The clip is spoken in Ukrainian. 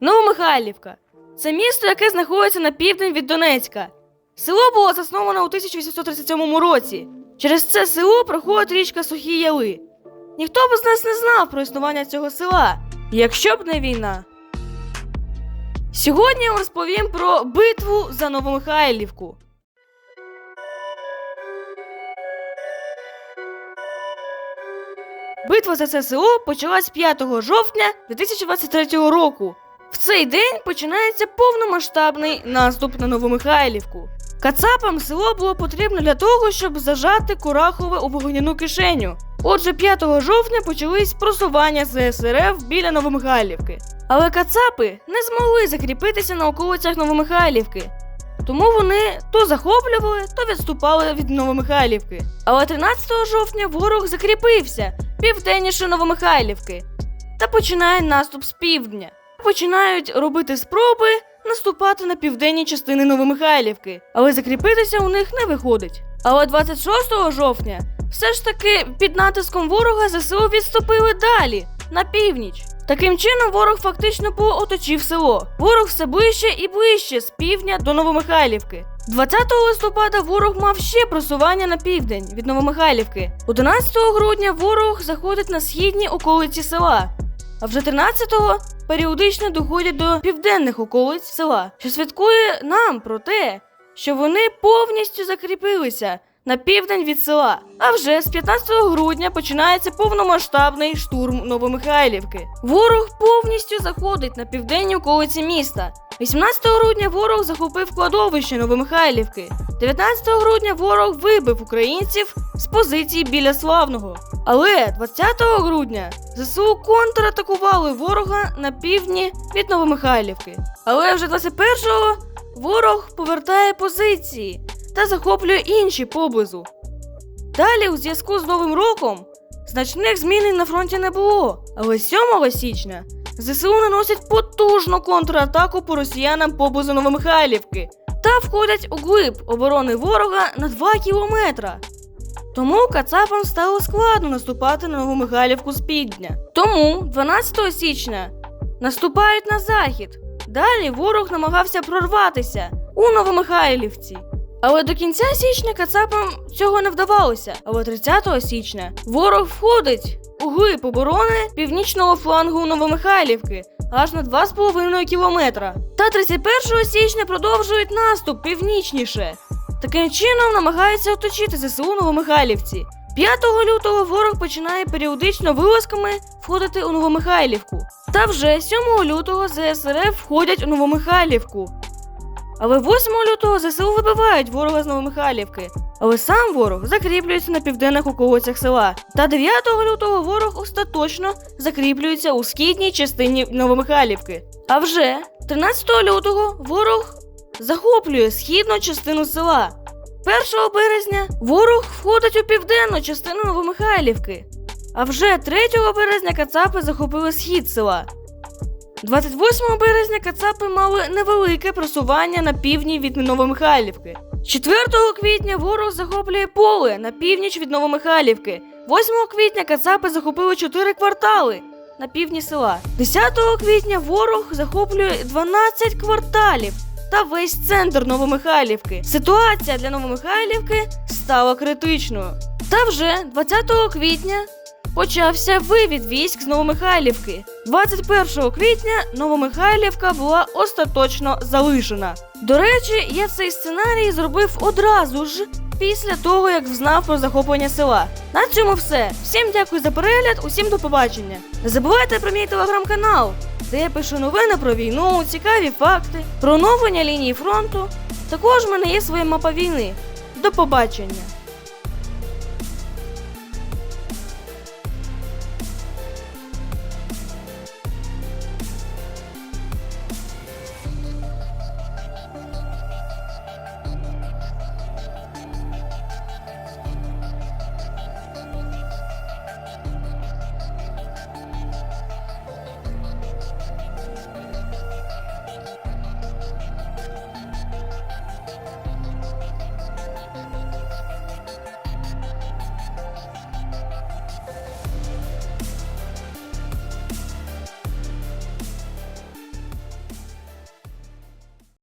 Новомихайлівка. Це місто, яке знаходиться на південь від Донецька. Село було засноване у 1837 році. Через це село проходить річка Сухі Яли. Ніхто б з нас не знав про існування цього села, якщо б не війна. Сьогодні я розповім про битву за Новомихайлівку. Битва за це село почалась 5 жовтня 2023 року. В цей день починається повномасштабний наступ на Новомихайлівку. Кацапам село було потрібно для того, щоб зажати Курахове у вогняну кишеню. Отже, 5 жовтня почались просування ЗСРФ біля Новомихайлівки. Але кацапи не змогли закріпитися на околицях Новомихайлівки. Тому вони то захоплювали, то відступали від Новомихайлівки. Але 13 жовтня ворог закріпився південніше Новомихайлівки та починає наступ з півдня. Починають робити спроби наступати на південні частини Новомихайлівки, але закріпитися у них не виходить. Але 26 жовтня все ж таки під натиском ворога ЗСУ відступили далі, на північ. Таким чином, ворог фактично пооточив село. Ворог все ближче і ближче з півдня до Новомихайлівки. 20 листопада ворог мав ще просування на південь від Новомихайлівки. 11 грудня ворог заходить на східні околиці села. А вже 13-го періодично доходять до південних околиць села, що свідкує нам про те, що вони повністю закріпилися на південь від села. А вже з 15 грудня починається повномасштабний штурм Новомихайлівки. Ворог повністю заходить на південні околиці міста. 18 грудня ворог захопив кладовище Новомихайлівки. 19 грудня ворог вибив українців з позицій біля Славного. Але 20 грудня ЗСУ контратакували ворога на півдні від Новомихайлівки. Але вже 21-го ворог повертає позиції та захоплює інші поблизу. Далі, у зв'язку з Новим роком, значних змін на фронті не було. Але 7 січня ЗСУ наносять потужну контратаку по росіянам поблизу Новомихайлівки та входять у глиб оборони ворога на 2 кілометра. Тому кацапам стало складно наступати на Новомихайлівку з півдня. Тому 12 січня наступають на захід. Далі ворог намагався прорватися у Новомихайлівці. Але до кінця січня кацапам цього не вдавалося. Але 30 січня ворог входить у глиб оборони північного флангу Новомихайлівки аж на 2,5 кілометра. Та 31 січня продовжують наступ північніше. Таким чином намагається оточити ЗСУ Новомихайлівці. 5 лютого ворог починає періодично вилазками входити у Новомихайлівку. Та вже 7 лютого ЗСРФ входять у Новомихайлівку. Але 8 лютого ЗСУ вибивають ворога з Новомихайлівки. Але сам ворог закріплюється на південних околицях села. Та 9 лютого ворог остаточно закріплюється у східній частині Новомихайлівки. А вже 13 лютого ворог захоплює східну частину села. 1 березня ворог входить у південну частину Новомихайлівки. А вже 3 березня кацапи захопили схід села. 28 березня кацапи мали невелике просування на півдні від Новомихайлівки. 4 квітня ворог захоплює поле на північ від Новомихайлівки. 8 квітня кацапи захопили 4 квартали на півдні села. 10 квітня ворог захоплює 12 кварталів та весь центр Новомихайлівки. Ситуація для Новомихайлівки стала критичною. Та вже 20 квітня почався вивід військ з Новомихайлівки. 21 квітня Новомихайлівка була остаточно залишена. До речі, я цей сценарій зробив одразу ж після того, як взнав про захоплення села. На цьому все. Всім дякую за перегляд, усім до побачення. Не забувайте про мій телеграм-канал, де я пишу новини про війну, цікаві факти, про оновлення лінії фронту. Також в мене є своя мапа війни. До побачення!